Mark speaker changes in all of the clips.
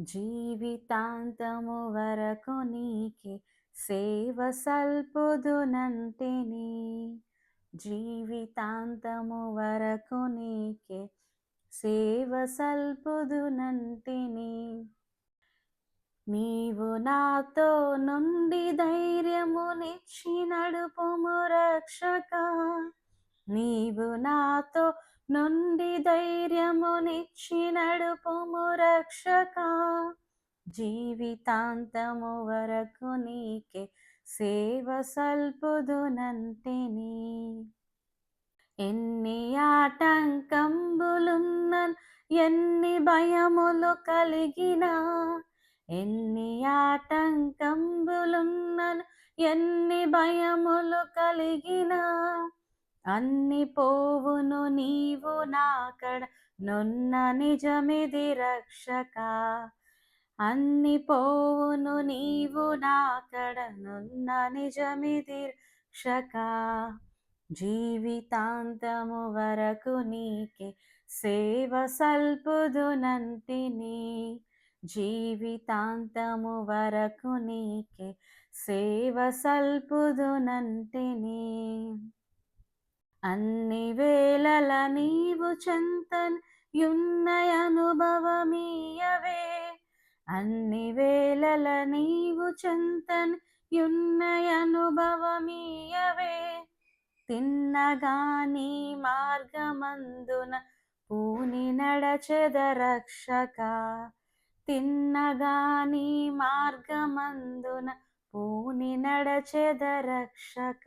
Speaker 1: జీవితాంతము వరకు నీకే సేవ సల్పుదునంటిని జీవితాంతము వరకు నీకే సేవ సల్పుదునంటిని నీవు నాతో నుండి ధైర్యమునిచ్చి నడుపుము రక్షక. నీవు నాతో నుండి ధైర్యమునిచ్చి నడుపుము రక్షక. జీవితాంతము వరకు నీకే సేవ సల్పుదునంటిని. ఎన్ని ఆటంకంబులున్న ఎన్ని భయములు కలిగినా ఎన్ని ఆటంకంబులున్న ఎన్ని భయములు కలిగినా అన్ని పోవును నీవు నాకడ నున్న నిజమిది రక్షక. అన్ని పోవును నీవు నాకడ నున్న నిజమిది రక్షక. జీవితాంతము వరకు నీకే సేవ సల్పుదునంటిని జీవితాంతము వరకు నీకే సేవ సల్పుదునంటిని అన్ని వేళల నీవు చెంతన్ యున్నయ అనుభవమీయవే అన్ని వేళల నీవు చెంతన్ యున్నయ అనుభవమీయవే తిన్నగా నీ మార్గమందున పూని నడచెద రక్షక. తిన్నగా నీ మార్గమందున పూని నడచెద రక్షక.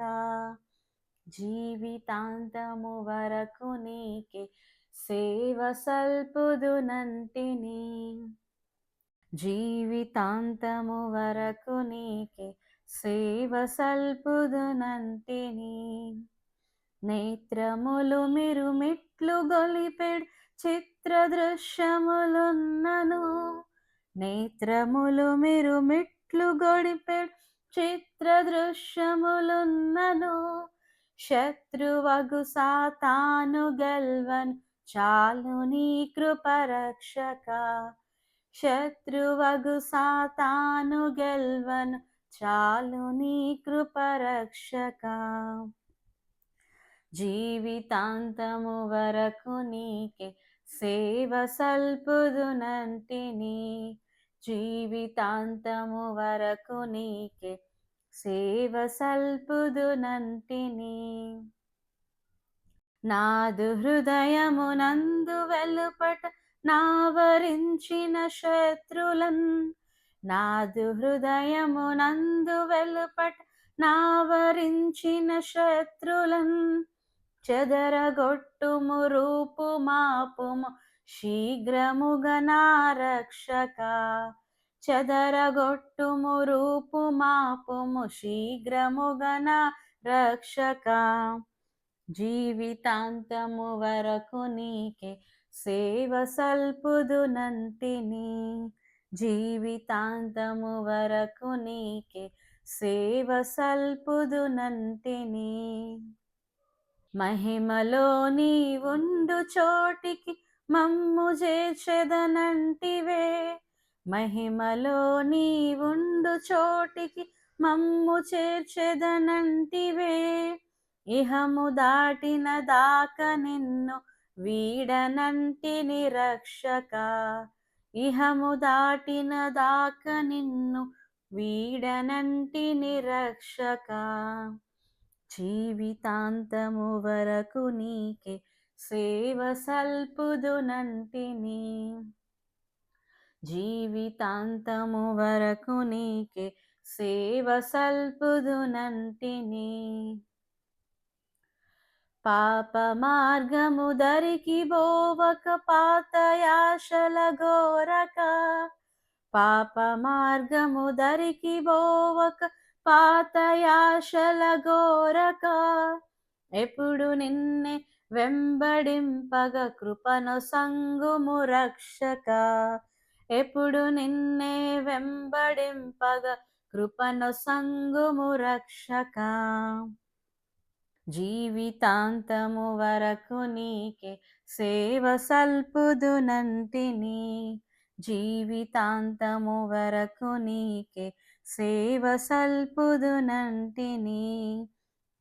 Speaker 1: జీవితాంతము వరకు నీకే సేవ సల్పుదునంటిని జీవితాంతము వరకు నీకే సేవ సల్పుదునంటిని నేత్రములు మీరు మిట్లు గొలిపెడు చిత్ర దృశ్యములున్నను నేత్రములు మీరు మిట్లు గొడిపెడు చిత్ర దృశ్యములున్నను శత్రువగు సాతాను గెల్వన్ చాలు నీ కృపరక్షక. శత్రువగు సాతాను గెల్వన్ చాలు నీ కృపరక్షక. జీవితాంతము వరకు నీకే సేవ సల్పుదునంటిని జీవితాంతము వరకు నీకే సేవ సల్పుదునంటిని నాదు హృదయమునందు వెలుపట నావరించిన శత్రులన్. నాదు హృదయమునందు వెలుపట నావరించిన శత్రులన్. చెదరగొట్టుము రూపు మాపుము శీఘ్రముగా నా రక్షక. చెదరగొట్టుము రూపు మాపుము శీఘ్రముగన రక్షక. జీవితాంతము వరకు నీకే సేవ సల్పుదునంతిని జీవితాంతము వరకు నీకే సేవ సల్పుదునంతిని మహిమలో నీ ఉండు చోటికి మమ్ము చేర్చెదనంటివే. మహిమలో నీ ఉండు చోటికి మమ్ము చేర్చెదనంటివే. ఇహము దాటిన దాక నిన్ను వీడనంటిని రక్షక ఇహము దాటిన దాక నిన్ను వీడనంటిని రక్షక జీవితాంతము వరకు నీకే సేవ సల్పుదునంటిని. జీవితాంతము వరకు నీకే సేవ సల్పుదునంటిని పాప మార్గము దరికి బోవక పాతయాశల గోరక పాప మార్గము దరికి బోవక పాతయాశల గోరక ఎప్పుడు నిన్నే వెంబడింపగ కృపను సంగుము రక్షక. ఎప్పుడు నిన్నే వెంబడింపగ కృపను సంగుము రక్షక. జీవితాంతము వరకు నీకే సేవ సల్పుదునంటిని జీవితాంతము వరకు నీకే సేవ సల్పుదునంటిని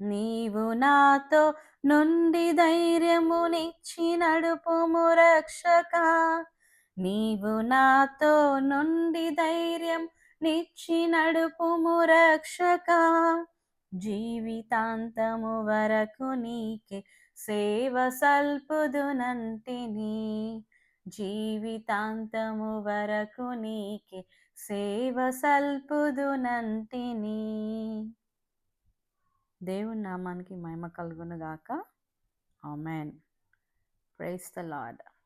Speaker 1: నీవు నాతో నుండి ధైర్యమునిచ్చి నడుపుము రక్షక. నీవు నాతో నుండి ధైర్యం నిచ్చి నడుపుము రక్షక జీవితాంతము వరకు నీకే సేవ సల్పుదునంటిని జీవితాంతము వరకు నీకే సేవ సల్పుదునంటిని దేవుని నామానికి మహిమ కలుగునుగాక. ఆమెన్. Praise the Lord.